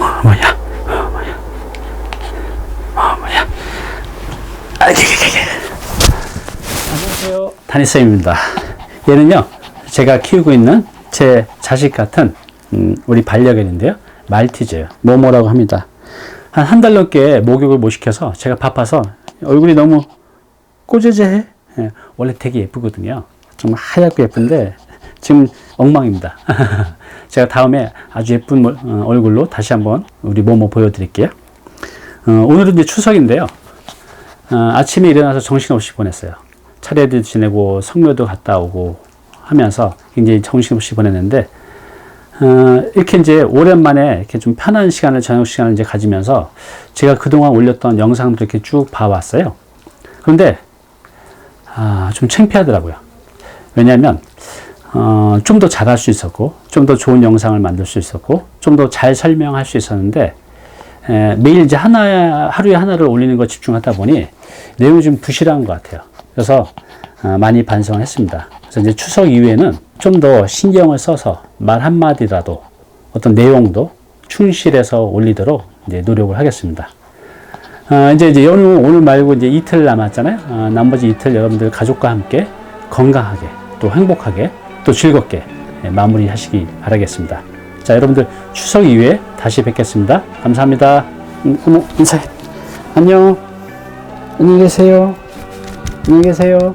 어, 뭐야? 어, 뭐야? 어, 뭐야? 아. 안녕하세요. 다니쌤입니다. 얘는요, 제가 키우고 있는 제 자식 같은 음, 우리 반려견인데요. 말티즈예요. 모모라고 합니다. 한 한 달 넘게 목욕을 못 시켜서 제가 바빠서 얼굴이 너무 꼬재재해. 예, 원래 되게 예쁘거든요. 정말 하얗고 예쁜데 지금 엉망입니다. 제가 다음에 아주 예쁜 몰- 어, 얼굴로 다시 한번 우리 모모 보여드릴게요. 어, 오늘은 이제 추석인데요. 어, 아침에 일어나서 정신없이 보냈어요. 차례도 지내고 성묘도 갔다 오고 하면서 굉장히 정신없이 보냈는데 어, 이렇게 이제 오랜만에 이렇게 좀 편한 시간을 저녁 시간을 이제 가지면서 제가 그동안 올렸던 영상들 이렇게 쭉 봐왔어요. 그런데 아, 좀 창피하더라고요. 왜냐하면 어, 좀 더 잘할 수 있었고 좀 더 좋은 영상을 만들 수 있었고 좀 더 잘 설명할 수 있었는데 에, 매일 이제 하나 하루에 하나를 올리는 거 집중하다 보니 내용이 좀 부실한 것 같아요. 그래서 어, 많이 반성을 했습니다. 그래서 이제 추석 이후에는 좀 더 신경을 써서 말 한마디라도 어떤 내용도 충실해서 올리도록 이제 노력을 하겠습니다. 어, 이제, 이제 연휴 오늘 말고 이제 이틀 남았잖아요. 어, 나머지 이틀 여러분들 가족과 함께 건강하게 또 행복하게 또 즐겁게 예, 마무리하시기 바라겠습니다. 자, 여러분들 추석 이후에 다시 뵙겠습니다. 감사합니다. 음, 어머, 인사해. 안녕. 안녕히 계세요. 안녕히 계세요.